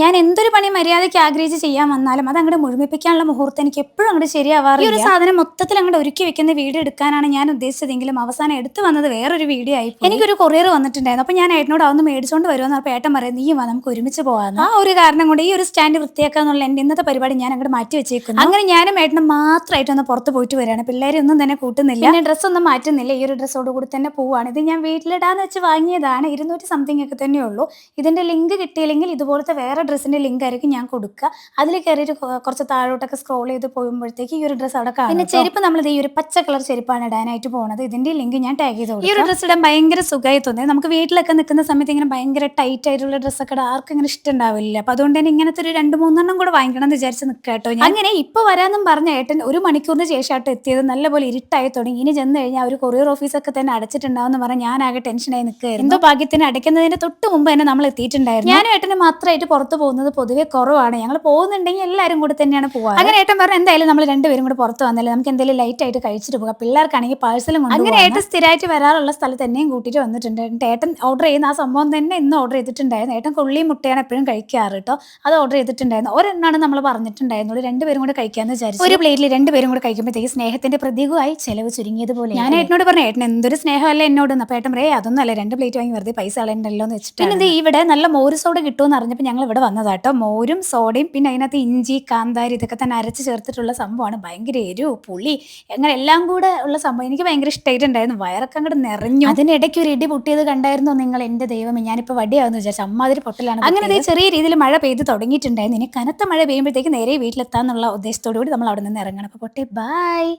ഞാൻ എന്തൊരു പണി മര്യാദയ്ക്ക് ആഗ്രഹിച്ച് ചെയ്യാൻ വന്നാലും അത് അങ്ങോട്ട് മുഴുമിപ്പിക്കാനുള്ള മുഹൂർത്തം എനിക്ക് എപ്പോഴും അങ്ങോട്ട് ശരിയാവാറില്ല. ഈ ഒരു സാധനം മൊത്തത്തിൽ അങ്ങോട്ട് ഒരുക്കി വെക്കുന്ന വീഡിയോ എടുക്കാനാണ് ഞാൻ ഉദ്ദേശിച്ചതെങ്കിലും അവസാനം എടുത്തു വന്നത് വേറൊരു വീഡിയോ ആയി എനിക്കൊരു കൊറിയർ വന്നിട്ടുണ്ടായിരുന്നു. അപ്പോൾ ഞാൻ ഏട്ടനോട് അതൊന്ന് മേടിച്ചുകൊണ്ട് വരുമെന്ന് അപ്പോൾ ഏട്ടൻ പറയും നീ വാ നമുക്ക് ഒരുമിച്ച് പോകാമെന്ന് ആ ഒരു കാരണം കൊണ്ട് ഈ ഒരു സ്റ്റാൻഡ് വൃത്തിയാക്കാന്നുള്ള എന്റെ ഇന്നത്തെ പരിപാടി ഞാൻ അങ്ങോട്ട് മാറ്റി വെച്ചേക്കുന്നു. അങ്ങനെ ഞാനും ഏട്ടനും മാത്രമായിട്ട് ഒന്ന് പുറത്ത് പോയിട്ട് വരികയാണ്. പിള്ളേരെ ഒന്നും തന്നെ കൂട്ടുന്നില്ല. പിന്നെ ഡ്രസ്സ് ഒന്നും മാറ്റുന്നില്ല. ഈ ഒരു ഡ്രസ്സോട് കൂടി തന്നെ പോവാണ്. ഇത് ഞാൻ വീട്ടിലിടാന്ന് വെച്ച് വാങ്ങിയതാണ്. ഇരുന്നൂറ്റി സംതിങ് ഒക്കെ തന്നെയുള്ളൂ. ഇതിന്റെ ലിങ്ക് കിട്ടിയില്ലെങ്കിൽ ഇതുപോലത്തെ വേറെ ഡ്രസ്സിന്റെ ലിങ്ക് ആയിരിക്കും ഞാൻ കൊടുക്കുക. അതിൽ കയറിയിട്ട് കുറച്ച് താഴോട്ടൊക്കെ സ്ക്രോൾ ചെയ്ത് പോകുമ്പോഴത്തേക്ക് ഈ ഒരു ഡ്രസ്സ് അവിടെ കാണും. പിന്നെ ചെരുപ്പ് നമ്മൾ ഈ ഒരു പച്ച കളർ ചെരുപ്പാണ് ഇടാനായിട്ട് പോകുന്നത് ഇതിന്റെ ലിങ്ക് ഞാൻ ടാഗ് ചെയ്ത് ഈ ഒരു ഡ്രസ്സ് ഇടാൻ ഭയങ്കര സുഖമായി തോന്നി നമുക്ക് വീട്ടിലൊക്കെ നിൽക്കുന്ന സമയത്ത് ഇങ്ങനെ ഭയങ്കര ടൈറ്റ് ആയിട്ടുള്ള ഡ്രസ്സൊക്കെ ഒക്കെ ആർക്കും ഇങ്ങനെ ഇഷ്ടമുണ്ടാവില്ല അപ്പൊ അതുകൊണ്ട് തന്നെ ഇങ്ങനത്തെ ഒരു രണ്ട് മൂന്നെണ്ണം കൂടെ വാങ്ങിക്കണം എന്ന് വിചാരിച്ച് നിൽക്കുക കേട്ടോ അങ്ങനെ ഇപ്പൊ വരാമെന്നും പറഞ്ഞ ഏട്ടൻ ഒരു മണിക്കൂറിന് ശേഷമായിട്ട് എത്തിയത്. നല്ലപോലെ ഇരുട്ടായി തുടങ്ങി. ഇനി ചെന്ന് കഴിഞ്ഞാൽ ഒരു കൊറിയർ ഓഫീസൊക്കെ തന്നെ അടച്ചിട്ടുണ്ടാവും പറഞ്ഞാൽ ഞാൻ ആകെ ടെൻഷനായി നിൽക്കുകയായിരുന്നു. എന്തോ ഭാഗ്യത്തിന് അടയ്ക്കുന്നതിന് തൊട്ട് മുമ്പ് തന്നെ നമ്മൾ എത്തിയിട്ടുണ്ടായിരുന്നു. ഞാനും ഏട്ടന് മാത്രമായിട്ട് പുറത്ത് പോകുന്നത് പൊതുവെ കുറവാണ്. ഞങ്ങൾ പോകുന്നുണ്ടെങ്കിൽ എല്ലാവരും കൂടി തന്നെയാണ് പോകുക അങ്ങനെ ഏട്ടൻ പറഞ്ഞു എന്തായാലും നമ്മൾ രണ്ടുപേരും കൂടെ പുറത്ത് വന്നാലും നമുക്ക് എന്തെങ്കിലും ലൈറ്റ് ആയിട്ട് കഴിച്ചിട്ട് പോകാം. പിള്ളേർക്കാണെങ്കിൽ പാഴ്സലും അങ്ങനെ ഏട്ടൻ സ്ഥിരമായിട്ട് വരാറുള്ള സ്ഥലത്ത് എന്നെയും കൂട്ടിയിട്ട് വന്നിട്ടുണ്ട്. ഏട്ടൻ ഓർഡർ ചെയ്യുന്ന ആ സംഭവം തന്നെ ഇന്ന് ഓർഡർ ചെയ്തിട്ടുണ്ടായിരുന്നു. ഏട്ടൻ കൊള്ളിയും മുട്ടയാണ് എപ്പോഴും കഴിക്കാറ് കേട്ടോ. അത് ഓർഡർ ചെയ്തിട്ടുണ്ടായിരുന്നു. ഒരെണ്ണാണ് നമ്മൾ പറഞ്ഞിട്ടുണ്ടായിരുന്നുള്ളൂ. രണ്ടുപേരും കൂടെ കഴിക്കാന്ന് വിചാരിച്ചു. ഒരു പ്ലേറ്റിൽ രണ്ടുപേരും കൂടെ കഴിക്കുമ്പോഴത്തേക്ക് സ്നേഹത്തിന്റെ പ്രതീകമായി ചെലവ് ചുരുങ്ങിയതുപോലെ ഞാൻ ഏട്ടനോട് പറഞ്ഞു ഏട്ടൻ എന്തൊരു സ്നേഹമല്ല എന്നോട്? അപ്പോൾ ഏട്ടൻ പറയേ അതൊന്നും അല്ല. രണ്ട് പ്ലേറ്റ് വാങ്ങി വെറുതെ പൈസ കളയണ്ടല്ലോ എന്ന് വെച്ചിട്ട് പിന്നെ ഇവിടെ നല്ല മോരിസോട് കിട്ടുമെന്ന് അറിഞ്ഞപ്പോൾ ഞങ്ങൾ ഇവിടെ വന്നതാട്ടോ. മോരും സോഡയും പിന്നെ അതിനകത്ത് ഇഞ്ചി കാന്താരി ഇതൊക്കെ തന്നെ അരച്ച് ചേർത്തിട്ടുള്ള സംഭവമാണ്. ഭയങ്കര എരിവ് പുളി അങ്ങനെ എല്ലാം കൂടെ ഉള്ള സംഭവം. എനിക്ക് ഭയങ്കര ഇഷ്ടമായിട്ടുണ്ടായിരുന്നു വയറൊക്കെ അങ്ങോട്ട് നിറഞ്ഞു. അതിനിടയ്ക്ക് ഒരു ഇടി പൊട്ടിയത് കണ്ടായിരുന്നു നിങ്ങൾ? എന്റെ ദൈവമേ ഞാനിപ്പോൾ വടിയാവുന്ന വിചാരിച്ചു. അമ്മാതിരി പൊട്ടലാണ് അങ്ങനെ ചെറിയ രീതിയിൽ മഴ പെയ്ത് തുടങ്ങിയിട്ടുണ്ടായിരുന്നു. ഇനി കനത്ത മഴ പെയ്യുമ്പോഴത്തേക്ക് നേരെ വീട്ടിലെത്താന്നുള്ള ഉദ്ദേശത്തോടു കൂടി നമ്മൾ അവിടെ നിന്ന് ഇറങ്ങണം. അപ്പോൾ പൊട്ടി. ബൈ.